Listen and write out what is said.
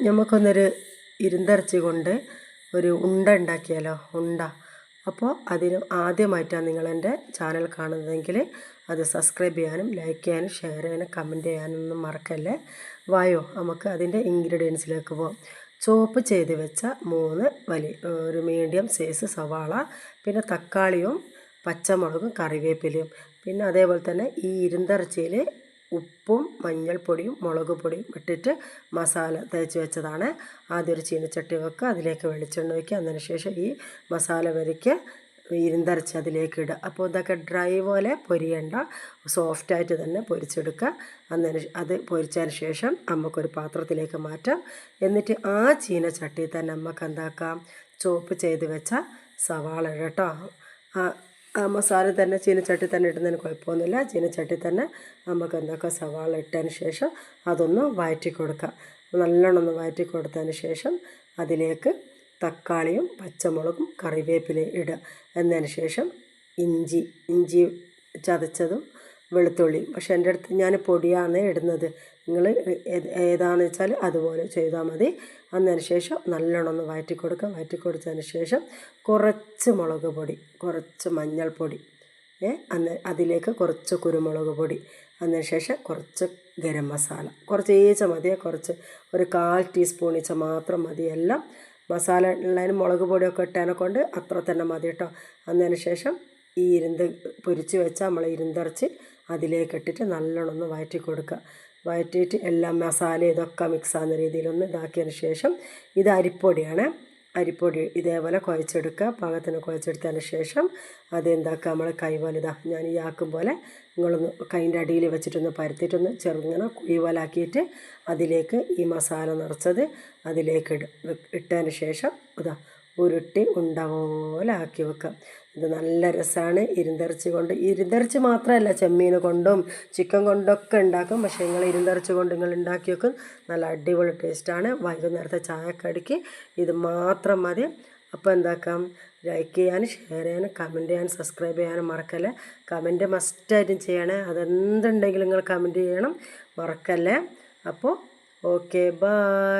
നമുക്കൊന്നൊരു ഇരുന്തരച്ച് കൊണ്ട് ഒരു ഉണ്ട ഉണ്ടാക്കിയാലോ? ഉണ്ട. അപ്പോൾ അതിന് ആദ്യമായിട്ടാണ് നിങ്ങൾ എന്റെ ചാനൽ കാണുന്നതെങ്കിൽ അത് സബ്സ്ക്രൈബ് ചെയ്യാനും ലൈക്ക് ചെയ്യാനും ഷെയർ ചെയ്യാനും കമന്റ് ചെയ്യാനും ഒന്നും മറക്കല്ലേ? വായോ നമുക്ക് അതിന്റെ ഇൻഗ്രീഡിയൻസിലേക്ക് പോകാം ചോപ്പ് ചെയ്ത് വെച്ച മൂന്ന് വലിയ ഒരു മീഡിയം സൈസ് സവാള പിന്നെ തക്കാളിയും പച്ചമുളകും കറിവേപ്പിലയും. പിന്നെ അതേപോലെ തന്നെ ഈ ഇരുന്തറച്ചിയിൽ ഉപ്പും മഞ്ഞൾപ്പൊടിയും മുളക് പൊടിയും ഇട്ടിട്ട് മസാല തേച്ച് വെച്ചതാണ്. ആദ്യം ഒരു ചീനച്ചട്ടി വെക്കുക അതിലേക്ക് വെളിച്ചെണ്ണ വയ്ക്കുക അതിനുശേഷം ഈ മസാല വരയ്ക്ക് ഇരുന്തരച്ച് അതിലേക്ക് ഇടുക. അപ്പോൾ ഇതൊക്കെ ഡ്രൈ പോലെ പൊരിയണ്ട സോഫ്റ്റായിട്ട് തന്നെ പൊരിച്ചെടുക്കുക. അന്നതിന് അത് പൊരിച്ചതിന് ശേഷം നമുക്കൊരു പാത്രത്തിലേക്ക് മാറ്റാം. എന്നിട്ട് ആ ചീനച്ചട്ടിയിൽ തന്നെ നമുക്ക് എന്താക്കാം? ചോപ്പ് ചെയ്ത് വെച്ച സവാള കേട്ടോ മസാല തന്നെ ചീനച്ചട്ടി തന്നെ ഇടുന്നതിന് കുഴപ്പമൊന്നുമില്ല. ചീനച്ചട്ടി തന്നെ നമുക്ക് എന്തൊക്കെ സവാള ഇട്ടതിന് ശേഷം അതൊന്ന് വഴറ്റി കൊടുക്കാം. നല്ലോണം ഒന്ന് വഴറ്റി കൊടുത്തതിന് ശേഷം അതിലേക്ക് തക്കാളിയും പച്ചമുളകും കറിവേപ്പിലയും ഇടുക. എന്നതിന് ശേഷം ഇഞ്ചി ഇഞ്ചി ചതച്ചതും വെളുത്തുള്ളി. പക്ഷേ എന്റെ അടുത്ത് ഞാൻ പൊടിയാണ് ഇടുന്നത്. നിങ്ങൾ ഏതാണെന്ന് വെച്ചാൽ അതുപോലെ ചെയ്താൽ മതി. അതിന് ശേഷം നല്ലോണം ഒന്ന് വഴറ്റി കൊടുക്കുക. വഴറ്റി കൊടുത്തതിന് ശേഷം കുറച്ച് മുളക് പൊടി കുറച്ച് മഞ്ഞൾപ്പൊടി ഏ അന്ന് അതിലേക്ക് കുറച്ച് കുരുമുളക് പൊടി അതിന് ശേഷം കുറച്ച് ഗരം മസാല. കുറച്ച് ഏച്ച മതിയെ? കുറച്ച് ഒരു കാൽ ടീസ്പൂൺ ഈച്ച മാത്രം മതി. എല്ലാം മസാല ഉള്ളതിന് മുളക് പൊടിയൊക്കെ ഇട്ടതിനെ കൊണ്ട് അത്ര തന്നെ മതി കേട്ടോ. അതിന് ശേഷം ഈ ഇരുന്ത് പൊരിച്ച് വെച്ചാൽ നമ്മൾ ഇരുന്തറച്ച് അതിലേക്ക് ഇട്ടിട്ട് നല്ലോണം ഒന്ന് വഴറ്റി കൊടുക്കുക. വഴറ്റിയിട്ട് എല്ലാം മസാല ഇതൊക്കെ മിക്സ് ആകുന്ന രീതിയിലൊന്ന് ഇതാക്കിയതിന് ശേഷം ഇത് അരിപ്പൊടിയാണ്. അരിപ്പൊടി ഇതേപോലെ കുഴച്ചെടുക്കുക. പാകത്തിന് കുഴച്ചെടുത്തതിന് ശേഷം അതെന്താക്കുക നമ്മൾ കൈ പോലെ ഇതാ ഞാൻ ഈ ആക്കും പോലെ നിങ്ങളൊന്ന് കൈന്റെ അടിയിൽ വെച്ചിട്ടൊന്ന് പരത്തിയിട്ടൊന്ന് ചെറുങ്ങനെ കുഴിവലാക്കിയിട്ട് അതിലേക്ക് ഈ മസാല നിറച്ചത് അതിലേക്ക് ഇട ഇട്ടതിന് ശേഷം ഇതാ ഉരുട്ടി ഉണ്ട പോലെ ആക്കി വെക്കാം. ഇത് നല്ല രസമാണ് ഇരുന്തരച്ച് കൊണ്ട് ഇരുന്തരച്ച് മാത്രമല്ല ചെമ്മീൻ കൊണ്ടും ചിക്കൻ കൊണ്ടൊക്കെ ഉണ്ടാക്കും. പക്ഷേ നിങ്ങൾ ഇരുന്തരച്ച് കൊണ്ട് നിങ്ങൾ ഉണ്ടാക്കി വെക്കും. നല്ല അടിപൊളി ടേസ്റ്റാണ്. വൈകുന്നേരത്തെ ചായക്കടിക്ക് ഇത് മാത്രം മതി. അപ്പോൾ എന്താക്കാം? ലൈക്ക് ചെയ്യാനും ഷെയർ ചെയ്യാനും കമന്റ് ചെയ്യാനും സബ്സ്ക്രൈബ് ചെയ്യാനും മറക്കല്ലേ? കമന്റ് മസ്റ്റായിട്ടും ചെയ്യണേ. അതെന്തുണ്ടെങ്കിലും നിങ്ങൾ കമന്റ് ചെയ്യണം. മറക്കല്ലേ? അപ്പോൾ ഓക്കെ ബായ്